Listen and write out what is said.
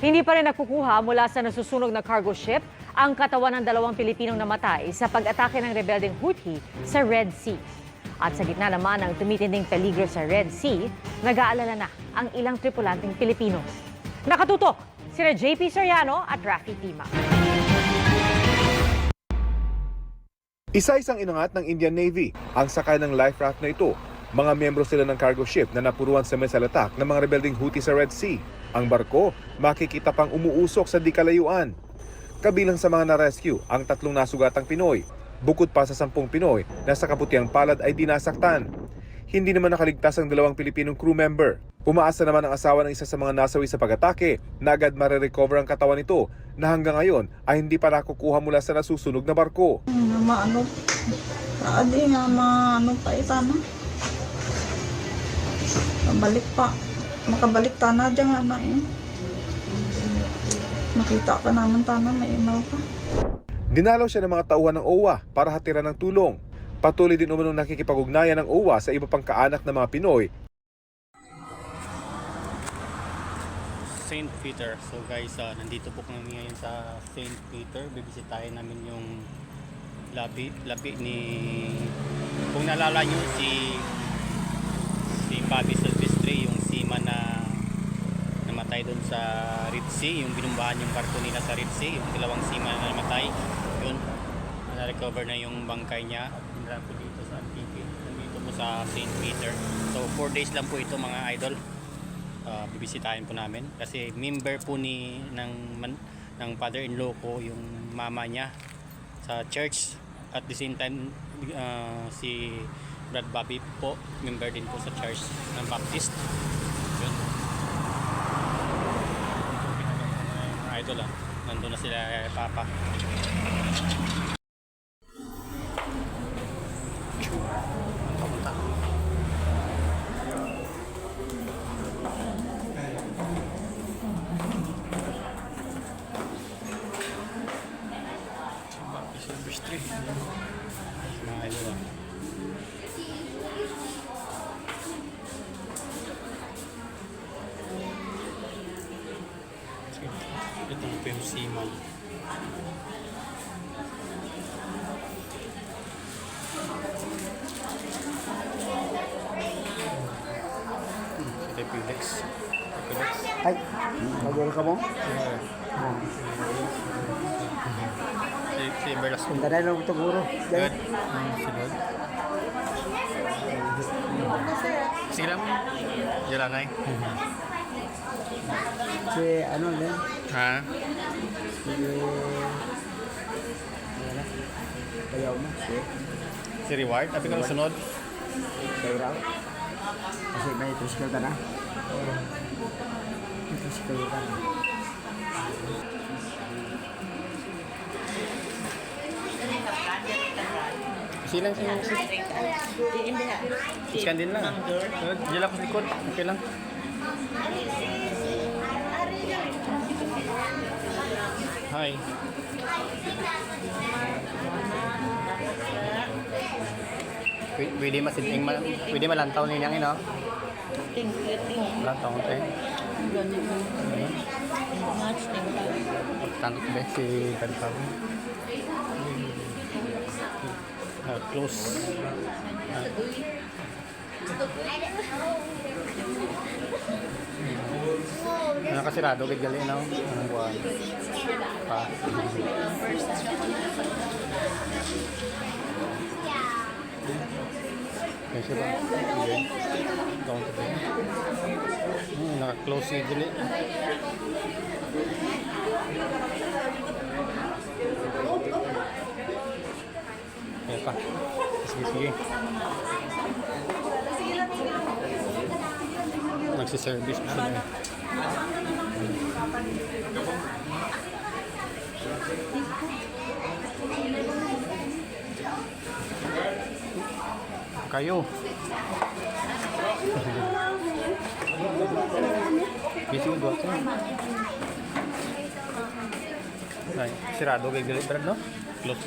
Hindi pa rin nagkukuha mula sa nasusunog na cargo ship ang katawan ng dalawang Pilipinong namatay sa pag-atake ng rebeldeng Houthi sa Red Sea. At sa gitna naman ng tumitinding peligro sa Red Sea, nag-aalala na ang ilang tripulanteng Pilipino. Nakatutok sina JP Soriano at Rafi Tima. Isa-isang inangat ng Indian Navy ang sakay ng life raft na ito. Mga miyembro sila ng cargo ship na napuruan sa missile attack ng mga rebelding Houthi sa Red Sea. Ang barko, makikita pang umuusok sa di kalayuan. Kabilang sa mga na-rescue ang tatlong nasugatang Pinoy. Bukod pa sa sampung Pinoy na sa kabutiang palad ay dinasaktan. Hindi naman nakaligtas ang dalawang Pilipinong crew member. Umaasa naman ang asawa ng isa sa mga nasawi sa pag-atake na agad marirecover ang katawan nito na hanggang ngayon ay hindi pa nakukuha mula sa nasusunog na barko. Maano, adi nga maano pa itana. Mabalik pa. Makabalik tana dyan nga na eh. Makita ka naman tana, may email ka. Dinalaw siya ng mga tauhan ng OWA para hatiran ng tulong. Patuloy din umanong nakikipag-ugnayan ng OWA sa iba pang kaanak ng mga Pinoy St. Peter. So guys, ah, nandito po kami ngayon sa St. Peter. Bibisitahin namin yung labi, labi ni... Kung naalala nyo, si Bobby Silvestre, yung seaman na namatay doon sa Red Sea, yung binumbahan yung barko nila sa Red Sea, yung dalawang seaman na namatay, yun, na-recover na yung bangkay niya. At pinraan po dito sa Antique, nandito po sa St. Peter. So 4 days lang po ito mga idol. Uh, bibisitahin po namin. Kasi member po ni ng man, ng father-in-law ko yung mama niya sa church. At the same time uh, si Brad Bobby po member din po sa church ng Baptist idol ah nandun na sila eh, papa Papunta. Silvestre. Mga Ito po yung simal. Ito po yung Lex. Ay, mag-order ka mo? Si Belas. Punta na lang ito, guro. Good. Sigod. Sige lang. Sige lang, ay. Si ano din? Ha? Si... Ano? Bayaw mo. Si Si Reward? Tapi ko sunod. Bayraw. Kasi may tricycle ka na. May tricycle ka na. Silang silang Iskan din lang. Sunod. Diyan lang sa likod. Okay lang. Hi. Pwede- Pwede masiding ma pwede malantaw ni niyang ino. Lantaw te. Tanto ba si Tantaw? Uh, close. Uh, ano kasirado gid gali no? Ang buwan. Pa. Okay, sila. Okay. Down to there. Hmm, naka-close gid gali. Okay pa. Sige, sige. Nagsiservice pa sila. Kayo. Busy ko doon. Ay, sirado kay Gilid Brad, no? Close